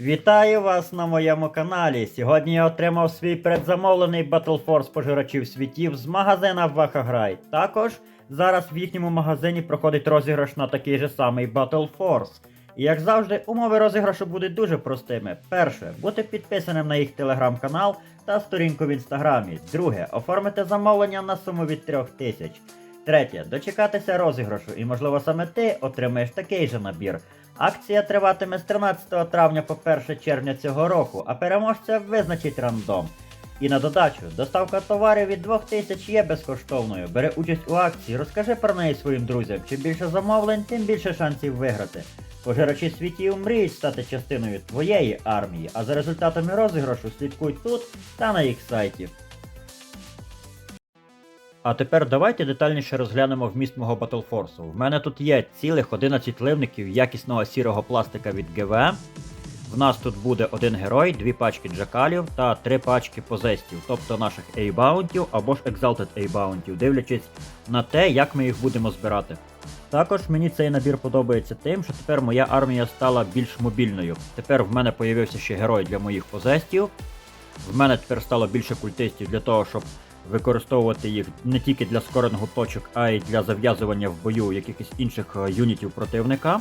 Вітаю вас на моєму каналі. Сьогодні я отримав свій предзамовлений Battle Force пожирачів світів з магазина Вахаграй. Також зараз в їхньому магазині проходить розіграш на такий же самий Battle Force. І як завжди, умови розіграшу будуть дуже простими. Перше, бути підписаним на їх телеграм-канал та сторінку в інстаграмі. Друге, оформити замовлення на суму від 3000. Третє, дочекатися розіграшу, і можливо саме ти отримаєш такий же набір. Акція триватиме з 13 травня по 1 червня цього року, а переможця визначить рандом. І на додачу, доставка товарів від 2000 є безкоштовною. Бери участь у акції, розкажи про неї своїм друзям. Чим більше замовлень, тим більше шансів виграти. Пожирачі світів мріють стати частиною твоєї армії, а за результатами розіграшу слідкуй тут та на їх сайті. А тепер давайте детальніше розглянемо вміст мого Battle В мене тут є цілих 11 ливників якісного сірого пластика від ГВ. В нас тут буде один герой, дві пачки джакалів та три пачки позестів, тобто наших A-баунтів або ж Exalted A-баунтів, дивлячись на те, як ми їх будемо збирати. Також мені цей набір подобається тим, що тепер моя армія стала більш мобільною. Тепер в мене появився ще герой для моїх позестів. В мене тепер стало більше культистів для того, щоб використовувати їх не тільки для скореного точок, а й для зав'язування в бою якихось інших е, юнітів противника.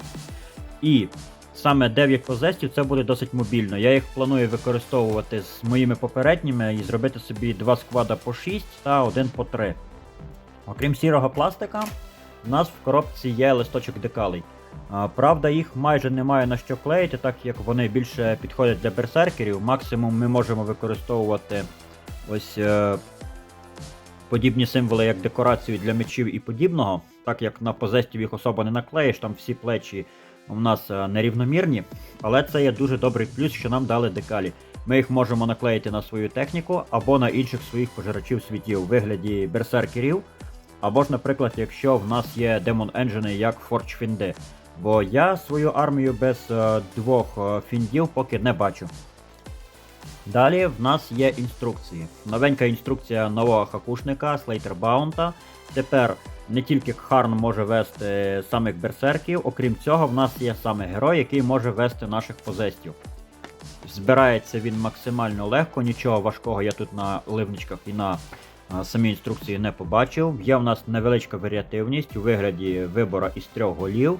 І саме 9 позестів це буде досить мобільно. Я їх планую використовувати з моїми попередніми і зробити собі два сквада по 6 та один по 3. Окрім сірого пластика, в нас в коробці є листочок декалей. Правда, їх майже немає на що клеїти, так як вони більше підходять для берсеркерів. Максимум ми можемо використовувати ось е, подібні символи, як декорацію для мечів і подібного. Так як на позестів їх особо не наклеїш, там всі плечі у нас е, нерівномірні. Але це є дуже добрий плюс, що нам дали декалі. Ми їх можемо наклеїти на свою техніку або на інших своїх пожирачів світів у вигляді берсеркерів. Або ж, наприклад, якщо в нас є демон енджини як Forge Фінди. Бо я свою армію без е, двох е, фіндів поки не бачу. Далі в нас є інструкції. Новенька інструкція нового хакушника Слейтер Баунта. Тепер не тільки Кхарн може вести самих берсерків, окрім цього, в нас є саме герой, який може вести наших позестів. Збирається він максимально легко, нічого важкого я тут на ливничках і на самій інструкції не побачив. Є в нас невеличка варіативність у вигляді вибора із трьох голів,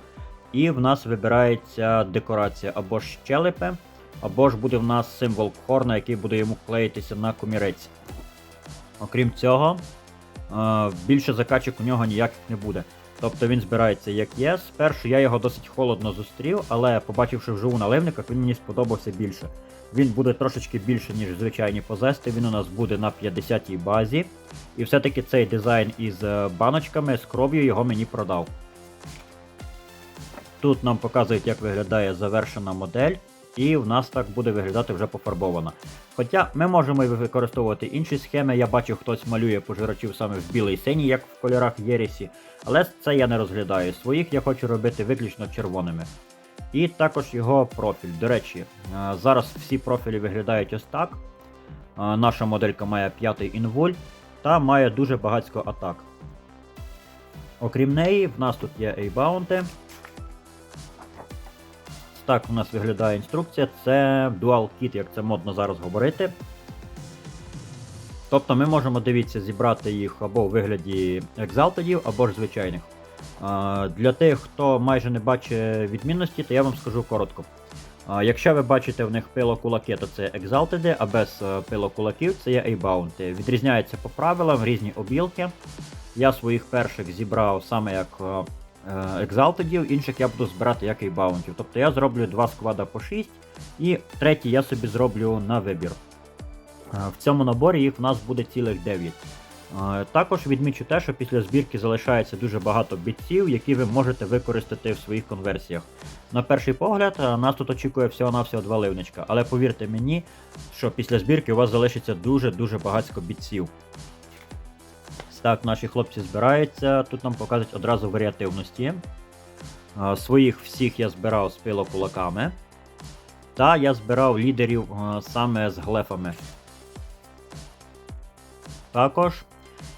і в нас вибирається декорація або ж щелепи, або ж буде в нас символ Хорна, який буде йому клеїтися на комірець. Окрім цього, е, більше закачок у нього ніяких не буде. Тобто він збирається як є. Спершу я його досить холодно зустрів, але побачивши вживу на ливниках, він мені сподобався більше. Він буде трошечки більше, ніж звичайні позести. Він у нас буде на 50-й базі. І все-таки цей дизайн із е, баночками з кров'ю його мені продав. Тут нам показують, як виглядає завершена модель, і в нас так буде виглядати вже пофарбована. Хоча ми можемо використовувати інші схеми, я бачу, хтось малює пожирачів саме в білий синій, як в кольорах Єрісі, але це я не розглядаю. Своїх я хочу робити виключно червоними. І також його профіль. До речі, е, зараз всі профілі виглядають ось так. Е, Наша моделька має п'ятий інвуль та має дуже багатько атак. Окрім неї, в нас тут є A-баунти. Так у нас виглядає інструкція. Це Dual Kit, як це модно зараз говорити. Тобто ми можемо, дивіться, зібрати їх або у вигляді екзалтедів, або ж звичайних. Для тих, хто майже не бачить відмінності, то я вам скажу коротко. Якщо ви бачите в них пилокулаки, то це екзалтеди, а без е, пилокулаків це є A-баунти. Відрізняються по правилам різні обілки. Я своїх перших зібрав саме як е, екзалтедів, інших я буду збирати як A-баунтів. Тобто я зроблю два сквада по 6 і третій я собі зроблю на вибір. Е, В цьому наборі їх в нас буде цілих 9. Е, Також відмічу те, що після збірки залишається дуже багато бітців, які ви можете використати в своїх конверсіях. На перший погляд, е, нас тут очікує всього-навсього два ливничка, але повірте мені, що після збірки у вас залишиться дуже-дуже багатько бітців. Так, наші хлопці збираються. Тут нам показують одразу варіативності. Своїх всіх я збирав з пилокулаками. Та я збирав лідерів саме з глефами. Також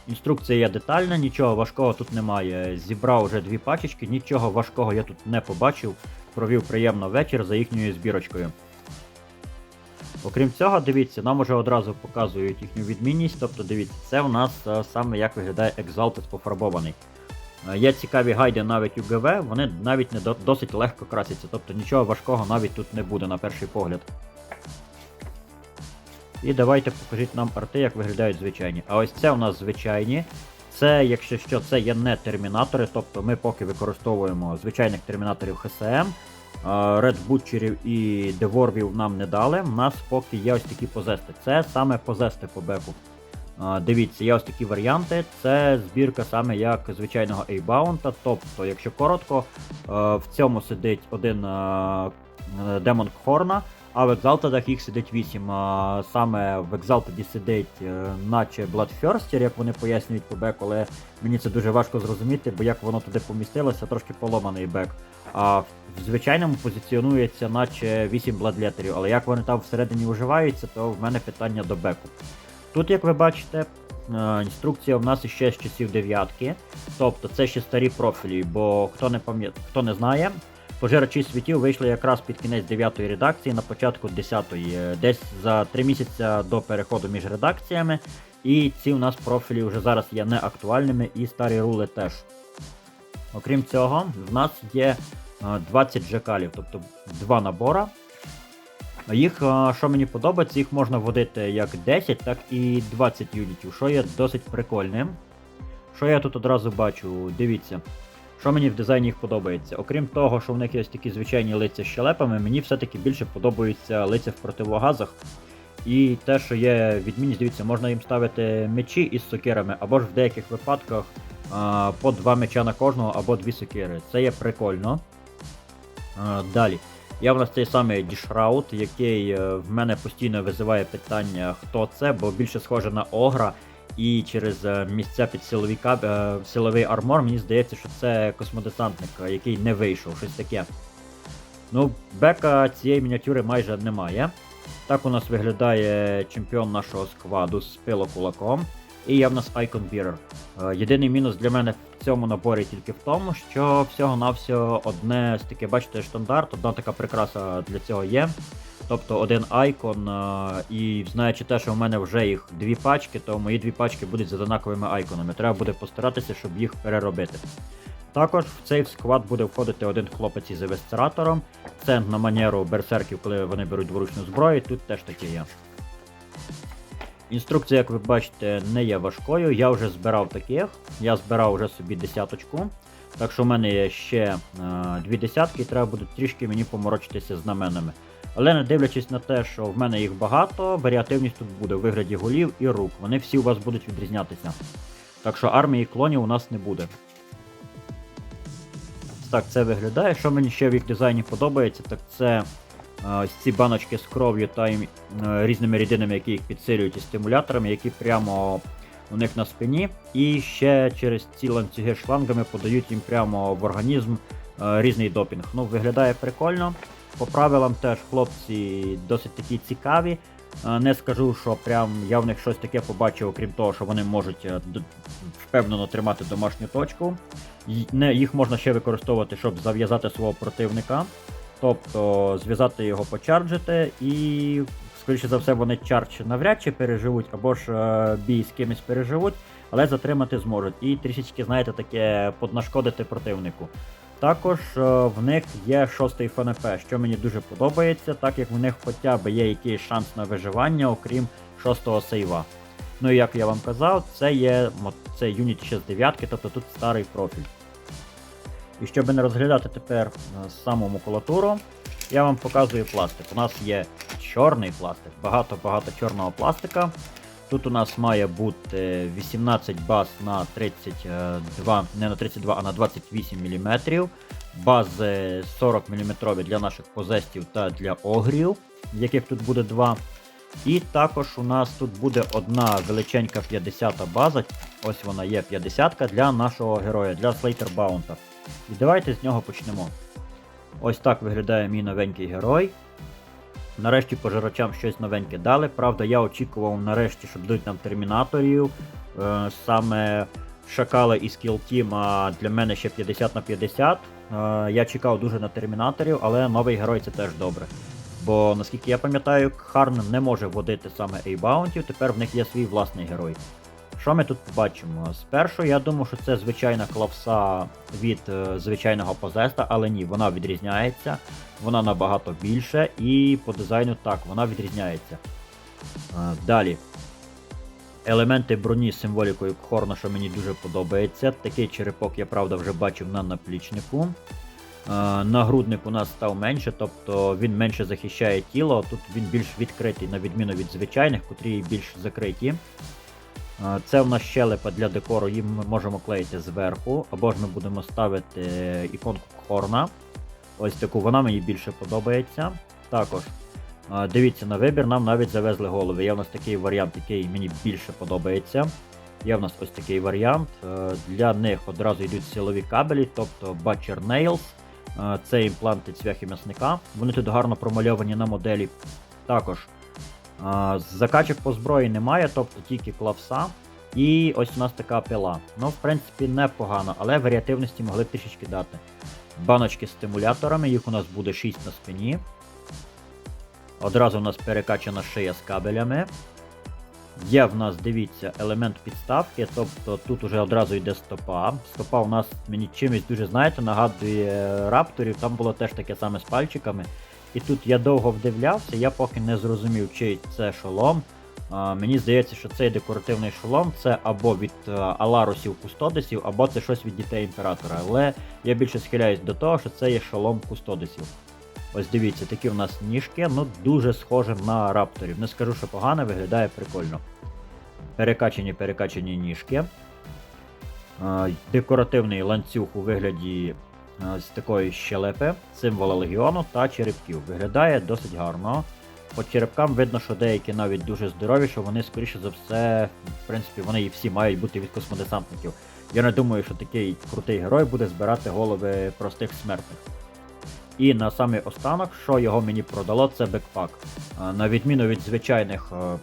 інструкція є детальна, нічого важкого тут немає. Зібрав вже дві пачечки, нічого важкого я тут не побачив. Провів приємно вечір за їхньою збірочкою. Окрім цього, дивіться, нам уже одразу показують їхню відмінність. Тобто, дивіться, це у нас е, саме як виглядає Exalted пофарбований. Е, Є цікаві гайди навіть у ГВ, вони навіть не до- досить легко красяться, тобто нічого важкого навіть тут не буде на перший погляд. І давайте покажіть нам арти, як виглядають звичайні. А ось це у нас звичайні. Це, якщо що, це є не термінатори, тобто ми поки використовуємо звичайних термінаторів ХСМ. Red Butcherів і Деворвів нам не дали. У нас поки є ось такі позести. Це саме позести по беку. Дивіться, є ось такі варіанти. Це збірка саме як звичайного Ейбаунта. Тобто, якщо коротко, в цьому сидить один демон Хорна, а в Екзалтедах їх сидить 8. А Саме в Екзалтеді сидить, е, наче Bloodthirster, як вони пояснюють по беку, але мені це дуже важко зрозуміти, бо як воно туди помістилося, трошки поломаний бек. А в звичайному позиціонується, наче 8 бладлетерів, але як вони там всередині виживаються, то в мене питання до беку. Тут, як ви бачите, е, інструкція в нас іще з часів дев'ятки, тобто це ще старі профілі, бо хто не пам'ят... хто не знає, пожирачі світів вийшли якраз під кінець 9 редакції на початку 10-ї, е, десь за 3 місяці до переходу між редакціями. І ці у нас профілі вже зараз є неактуальними, і старі рули теж. Окрім цього, в нас є е, 20 джекалів, тобто два набора. Їх, е, що мені подобається, їх можна вводити як 10, так і 20 юнітів, що є досить прикольним. Що я тут одразу бачу, дивіться. Що мені в дизайні їх подобається. Окрім того, що в них є такі звичайні лиця з щелепами, мені все-таки більше подобаються лиця в противогазах. І те, що є відмінність, дивіться, можна їм ставити мечі із сокирами, або ж в деяких випадках а, по два меча на кожного, або дві сокири. Це є прикольно. А, далі. Є в нас цей самий дішраут, який е, в мене постійно визиває питання, хто це, бо більше схоже на огра. І через е, місця під силові каб... е, силовий армор, мені здається, що це космодесантник, е, який не вийшов, щось таке. Ну, бека цієї мініатюри майже немає. Так у нас виглядає чемпіон нашого скваду з пилокулаком. І є в нас Icon Bearer. Єдиний мінус для мене в цьому наборі тільки в тому, що всього-навсього одне з таке, бачите, штандарт, одна така прикраса для цього є. Тобто один айкон, і знаючи те, що в мене вже їх дві пачки, то мої дві пачки будуть з однаковими айконами. Треба буде постаратися, щоб їх переробити. Також в цей склад буде входити один хлопець із евесцератором. Це на манеру берсерків, коли вони беруть дворучну зброю, тут теж таке є. Інструкція, як ви бачите, не є важкою. Я вже збирав таких. Я збирав вже собі десяточку. Так що в мене є ще е, дві десятки, і треба буде трішки мені поморочитися знаменами. Але не дивлячись на те, що в мене їх багато, варіативність тут буде у вигляді голів і рук. Вони всі у вас будуть відрізнятися. Так що армії клонів у нас не буде. Так, це виглядає. Що мені ще в їх дизайні подобається, так це е, ці баночки з кров'ю та е, різними рідинами, які їх підсилюють і стимуляторами, які прямо у них на спині. І ще через ці ланцюги шлангами подають їм прямо в організм е, різний допінг. Ну, виглядає прикольно. По правилам теж хлопці досить такі цікаві. Е, Не скажу, що прям я в них щось таке побачив, окрім того, що вони можуть е, впевнено тримати домашню точку. Їх можна ще використовувати, щоб зав'язати свого противника. Тобто зв'язати його почарджити і, скоріше за все, вони чардж навряд чи переживуть, або ж е, бій з кимось переживуть, але затримати зможуть. І трішечки, знаєте, таке поднашкодити противнику. Також е, в них є шостий ФНП, що мені дуже подобається, так як в них хоча б є якийсь шанс на виживання, окрім шостого сейва. Ну і як я вам казав, це є це юніт ще з дев'ятки, тобто тут старий профіль. І щоб не розглядати тепер е, саму макулатуру, я вам показую пластик. У нас є чорний пластик, багато-багато чорного пластика. Тут у нас має бути 18 баз на 32, не на 32, а на 28 мм. Бази 40 мм для наших позестів та для огрів, яких тут буде два. І також у нас тут буде одна величенька 50 база. Ось вона є 50 для нашого героя, для Слейтербаунта. І давайте з нього почнемо. Ось так виглядає мій новенький герой. Нарешті пожирачам щось новеньке дали. Правда, я очікував нарешті, що дадуть нам термінаторів. Е, саме Шакала і Skill Team, а для мене ще 50 на 50. Е, я чекав дуже на термінаторів, але новий герой це теж добре. Бо наскільки я пам'ятаю, Харн не може водити саме A-Bounty, тепер в них є свій власний герой. Що ми тут побачимо? Спершу я думав, що це звичайна клавса від е, звичайного позеста, але ні, вона відрізняється, вона набагато більше, і по дизайну так, вона відрізняється. Е, далі. Елементи броні з символікою Кхорна, що мені дуже подобається. Такий черепок я правда вже бачив на наплічнику. Е, Нагрудник у нас став менше, тобто він менше захищає тіло, тут він більш відкритий, на відміну від звичайних, котрі більш закриті. Е, Це в нас щелепа для декору, її ми можемо клеїти зверху, або ж ми будемо ставити іконку Хорна. Ось таку, вона мені більше подобається. Також е, дивіться на вибір, нам навіть завезли голови. Є в нас такий варіант, який мені більше подобається. Є в нас ось такий варіант. Е, Для них одразу йдуть силові кабелі, тобто Butcher Nails. Е, Це імпланти цвяхи м'ясника. Вони тут гарно промальовані на моделі. Також Закачок по зброї немає, тобто тільки клавса. І ось у нас така пила. Ну, в принципі, непогано, але варіативності могли б трішечки дати. Баночки з стимуляторами, їх у нас буде 6 на спині. Одразу у нас перекачана шия з кабелями. Є в нас, дивіться, елемент підставки, тобто тут уже одразу йде стопа. Стопа у нас мені чимось дуже, знаєте, нагадує рапторів, там було теж таке саме з пальчиками. І тут я довго вдивлявся, я поки не зрозумів, чий це шолом. А, мені здається, що цей декоративний шолом це або від е, Аларусів Кустодисів, або це щось від дітей імператора. Але я більше схиляюсь до того, що це є шолом Кустодисів. Ось дивіться, такі в нас ніжки, ну дуже схоже на рапторів. Не скажу, що погано, виглядає прикольно. Перекачані перекачані ніжки. Декоративний ланцюг у вигляді з такої щелепи, символа легіону та черепків. Виглядає досить гарно. По черепкам видно, що деякі навіть дуже здорові, що вони, скоріше за все, в принципі, вони і всі мають бути від космодесантників. Я не думаю, що такий крутий герой буде збирати голови простих смертних. І на самий останок, що його мені продало, це бекпак. На відміну від звичайних е,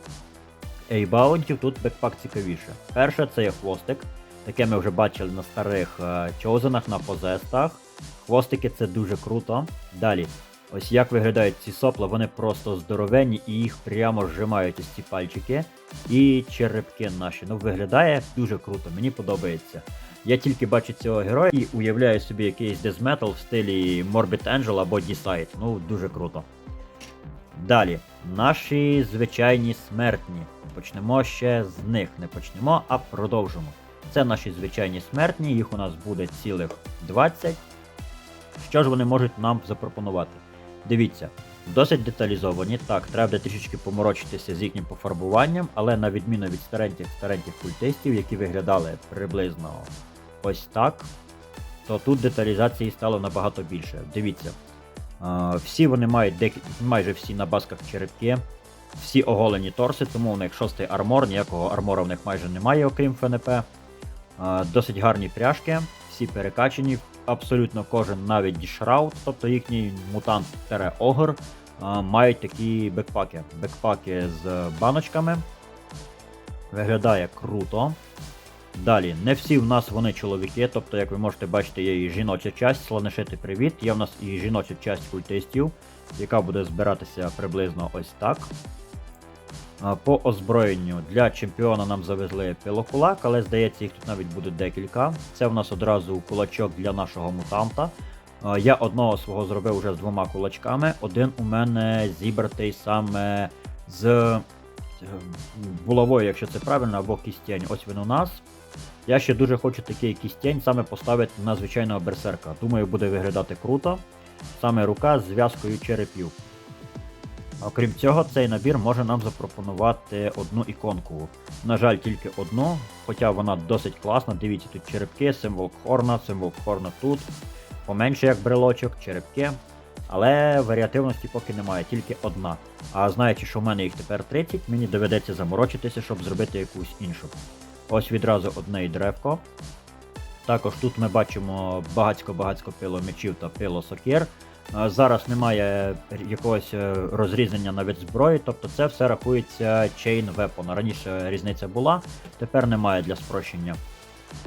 ейбаунтів, тут бекпак цікавіше. Перше, це є хвостик. Таке ми вже бачили на старих е, чозенах, на позестах. Хвостики це дуже круто. Далі. Ось як виглядають ці сопла, вони просто здоровенні і їх прямо зжимають ось ці пальчики. І черепки наші. Ну, виглядає дуже круто, мені подобається. Я тільки бачу цього героя і уявляю собі якийсь Metal в стилі Morbid Angel або Decide. Ну, дуже круто. Далі, наші звичайні смертні. Почнемо ще з них. Не почнемо, а продовжимо. Це наші звичайні смертні, їх у нас буде цілих 20. Що ж вони можуть нам запропонувати? Дивіться, досить деталізовані. Так, треба трішечки поморочитися з їхнім пофарбуванням, але на відміну від стареньких стареньких культистів, які виглядали приблизно ось так, то тут деталізації стало набагато більше. Dивіться, е, всі вони мають дек... майже всі на басках черепки, всі оголені торси, тому у них шостий армор, ніякого армора в них майже немає, окрім ФНП. Досить гарні пряжки, всі перекачані, абсолютно кожен навіть дішраут, тобто їхній мутант огр мають такі бекпаки. Бекпаки з баночками. Виглядає круто. Далі, не всі в нас вони чоловіки, тобто, як ви можете бачити, є і жіноча часть, слонешити привіт. Є в нас і жіноча часть культистів, яка буде збиратися приблизно ось так. По озброєнню для чемпіона нам завезли пилокулак, але здається, їх тут навіть буде декілька. Це в нас одразу кулачок для нашого мутанта. Я одного свого зробив вже з двома кулачками. Один у мене зібратий саме з е, булавою, якщо це правильно, або кістень. Ось він у нас. Я ще дуже хочу такий кістень саме поставити на звичайного берсерка. Думаю, буде виглядати круто. Саме рука з зв'язкою черепів. Окрім цього, цей набір може нам запропонувати одну іконку. На жаль, тільки одну, хоча вона досить класна. Дивіться, тут черепки, символ хорна, символ хорна тут. Поменше як брелочок, черепки. Але варіативності поки немає, тільки одна. А знаючи, що в мене їх тепер 30, мені доведеться заморочитися, щоб зробити якусь іншу. Ось відразу одне і древко. Також тут ми бачимо багацько-багацько пило мечів та пило сокир. Зараз немає якогось е, розрізнення на вид зброї, тобто це все рахується chain weapon. Раніше різниця була, тепер немає для спрощення.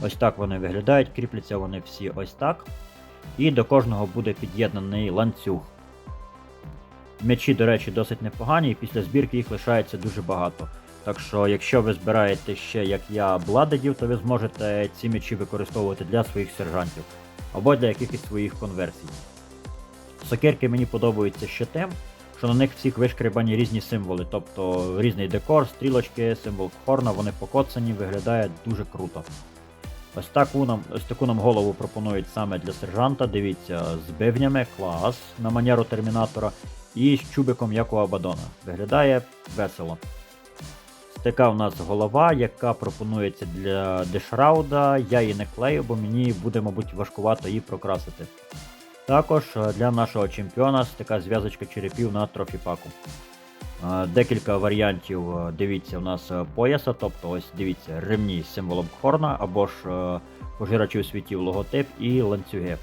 Ось так вони виглядають, кріпляться вони всі ось так. І до кожного буде під'єднаний ланцюг. М'ячі, до речі, досить непогані, і після збірки їх лишається дуже багато. Так що, якщо ви збираєте ще, як я, бладедів, то ви зможете ці м'ячі використовувати для своїх сержантів або для якихось своїх конверсій. Сокирки мені подобаються ще тим, що на них всіх вишкребані різні символи, тобто різний декор, стрілочки, символ хорна, вони покоцані, виглядає дуже круто. Ось таку нам, ось таку нам голову пропонують саме для сержанта. Дивіться, з бивнями, клас на манеру термінатора і з чубиком, як у Абадона. Виглядає весело. Така у нас голова, яка пропонується для дешрауда. Я її не клею, бо мені буде, мабуть, важкувато її прокрасити. Також е, для нашого чемпіона така зв'язочка черепів на трофіпаку. Е, Декілька варіантів, е, дивіться, у нас пояса, тобто ось дивіться, ремні з символом хорна або ж пожирачів світів логотип і ланцюги.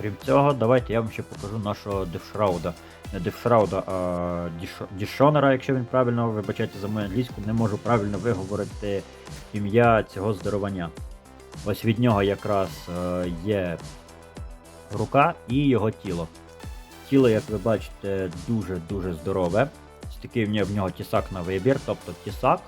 Крім цього, давайте я вам ще покажу нашого дефшрауда. Не дефшрауда, а Діш- дішонера, якщо він правильно вибачайте за мою англійську, не можу правильно виговорити ім'я цього здоровання. Ось від нього якраз є рука і його тіло. Тіло, як ви бачите, дуже-дуже здорове. Такий в нього, тісак на вибір, тобто тісак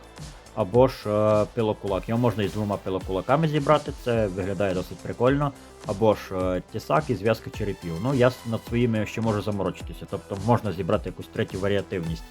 або ж е, пилокулак. Його можна із двома пилокулаками зібрати, це виглядає досить прикольно. Або ж е, тісак і зв'язка черепів. Ну, я над своїми ще можу заморочитися, тобто можна зібрати якусь третю варіативність.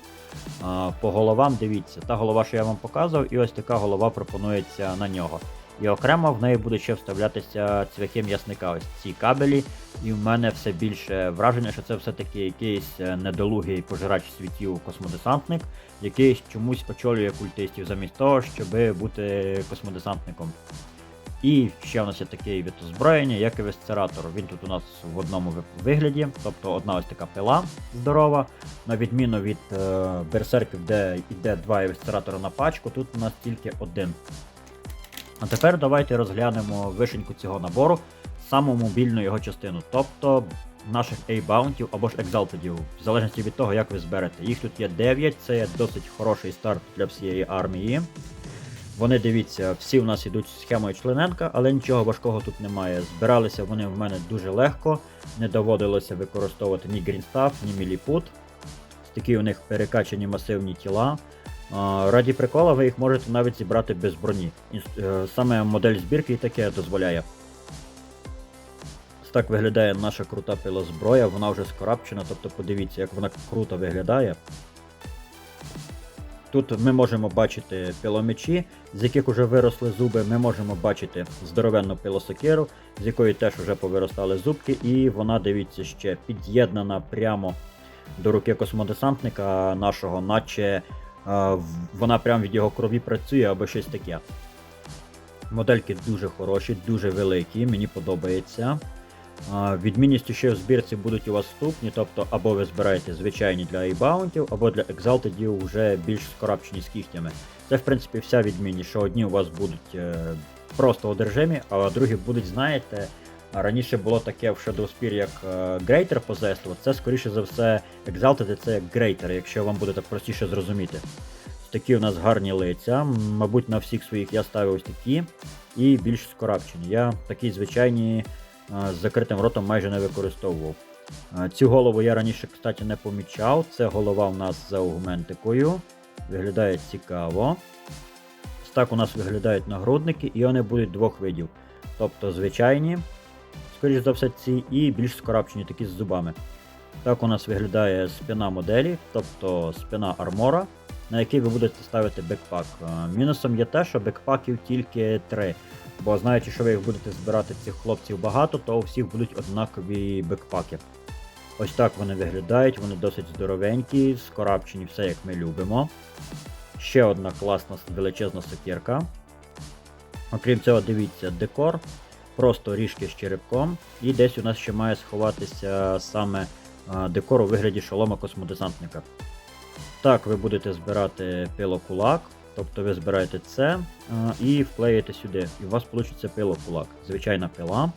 А, По головам дивіться, та голова, що я вам показував, і ось така голова пропонується на нього. І окремо в неї буде ще вставлятися цвяхи м'ясника, ось ці кабелі. І в мене все більше враження, що це все-таки якийсь е, недолугий пожирач світів космодесантник, який чомусь очолює культистів замість того, щоб бути космодесантником. І ще у нас є такий від озброєння, як і весцератор. Він тут у нас в одному вигляді, тобто одна ось така пила здорова. На відміну від е, берсерків, де йде два евесцератора на пачку, тут у нас тільки один. А тепер давайте розглянемо вишеньку цього набору, саму мобільну його частину, тобто наших A-баунтів або ж екзалтедів, в залежності від того, як ви зберете. Їх тут є 9, це є досить хороший старт для всієї армії. Вони дивіться, всі в нас йдуть схемою члененка, але нічого важкого тут немає. Збиралися вони в мене дуже легко, не доводилося використовувати ні грінстаф, ні міліпут. Такі у них перекачані масивні тіла. Раді прикола ви їх можете навіть зібрати без броні. Е, Саме модель збірки таке дозволяє. Так виглядає наша крута пилозброя, вона вже скорапчена, тобто подивіться, як вона круто виглядає. Тут ми можемо бачити пиломечі, з яких вже виросли зуби. Ми можемо бачити здоровенну пилосокиру, з якої теж вже повиростали зубки, і вона, дивіться, ще під'єднана прямо до руки космодесантника нашого, наче вона прямо від його крові працює або щось таке. Модельки дуже хороші, дуже великі, мені подобається. Відмінністю ще в збірці будуть у вас вступні, тобто або ви збираєте звичайні для айбаунтів, або для екзалтедів вже більш скорапчені з кігтями. Це в принципі вся відмінність, що одні у вас будуть е, просто одержимі, а другі будуть, знаєте, раніше було таке в Shadow Spear як е, грейтер по це скоріше за все екзалтеди це як грейтер, якщо вам буде так простіше зрозуміти. Такі у нас гарні лиця. Мабуть, на всіх своїх я ставив ось такі і більш скорапчені. Я такі звичайні з закритим ротом майже не використовував. Цю голову я раніше, кстати, не помічав. Це голова у нас за аугментикою. Виглядає цікаво. Так у нас виглядають нагрудники, і вони будуть двох видів. Тобто звичайні, скоріш за все, ці, і більш скорапчені, такі з зубами. Так у нас виглядає спина моделі, тобто спина армора, на який ви будете ставити бекпак. Мінусом є те, що бекпаків тільки 3. Бо знаючи, що ви їх будете збирати цих хлопців багато, то у всіх будуть однакові бекпаки. Ось так вони виглядають, вони досить здоровенькі, скорапчені, все як ми любимо. Ще одна класна величезна сокірка. Окрім цього, дивіться, декор, просто ріжки з черепком, і десь у нас ще має сховатися саме декор у вигляді шолома космодесантника. Так, ви будете збирати пилокулак, тобто ви збираєте це і вклеїте сюди. І у вас вийде пилокулак. Звичайна пила.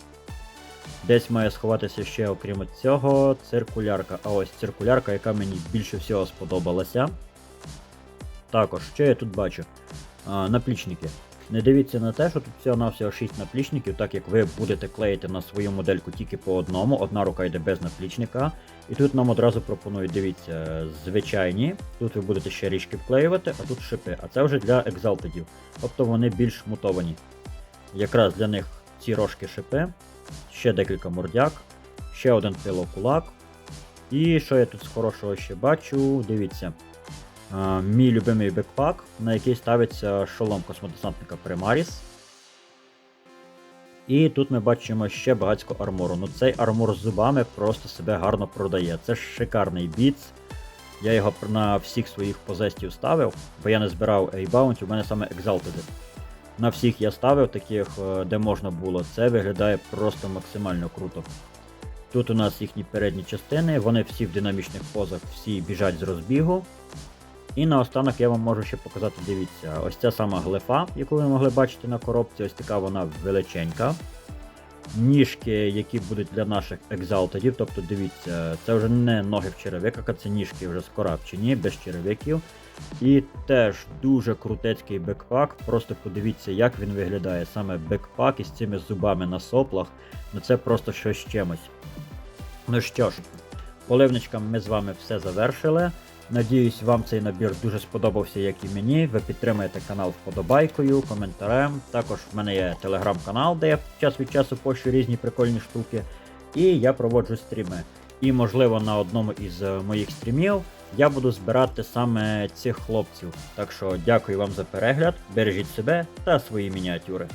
Десь має сховатися ще, окрім цього, циркулярка. А ось циркулярка, яка мені більше всього сподобалася. Також, що я тут бачу? Наплічники. Не дивіться на те, що тут всього навсього 6 наплічників, так як ви будете клеїти на свою модельку тільки по одному, одна рука йде без наплічника. І тут нам одразу пропонують, дивіться, звичайні. Тут ви будете ще річки вклеювати, а тут шипи. А це вже для екзалтедів. Тобто вони більш мутовані. Якраз для них ці рожки шипи, ще декілька мордяк, ще один пилокулак. І що я тут з хорошого ще бачу, дивіться. А, мій любимий бекпак, на який ставиться шолом космодесантника Примаріс. І тут ми бачимо ще багатько армору. Ну цей армор з зубами просто себе гарно продає. Це шикарний біц. Я його на всіх своїх позестів ставив, бо я не збирав A-Bounty, у мене саме Exalted. На всіх я ставив таких, е, де можна було. Це виглядає просто максимально круто. Тут у нас їхні передні частини, вони всі в динамічних позах, всі біжать з розбігу. І наостанок я вам можу ще показати, дивіться, ось ця сама глифа, яку ви могли бачити на коробці, ось така вона величенька. Ніжки, які будуть для наших екзалтедів, тобто дивіться, це вже не ноги в черевиках, а це ніжки вже скорабчені, без черевиків. І теж дуже крутецький бекпак. Просто подивіться, як він виглядає. Саме бекпак із цими зубами на соплах. Ну це просто щось чимось. Ну що ж, поливничкам ми з вами все завершили. Надіюсь, вам цей набір дуже сподобався, як і мені. Ви підтримаєте канал вподобайкою, коментарем. Також в мене є телеграм-канал, де я час від часу пощу різні прикольні штуки. І я проводжу стріми. І, можливо, на одному із е, моїх стрімів я буду збирати саме цих хлопців. Так що дякую вам за перегляд, бережіть себе та свої мініатюри.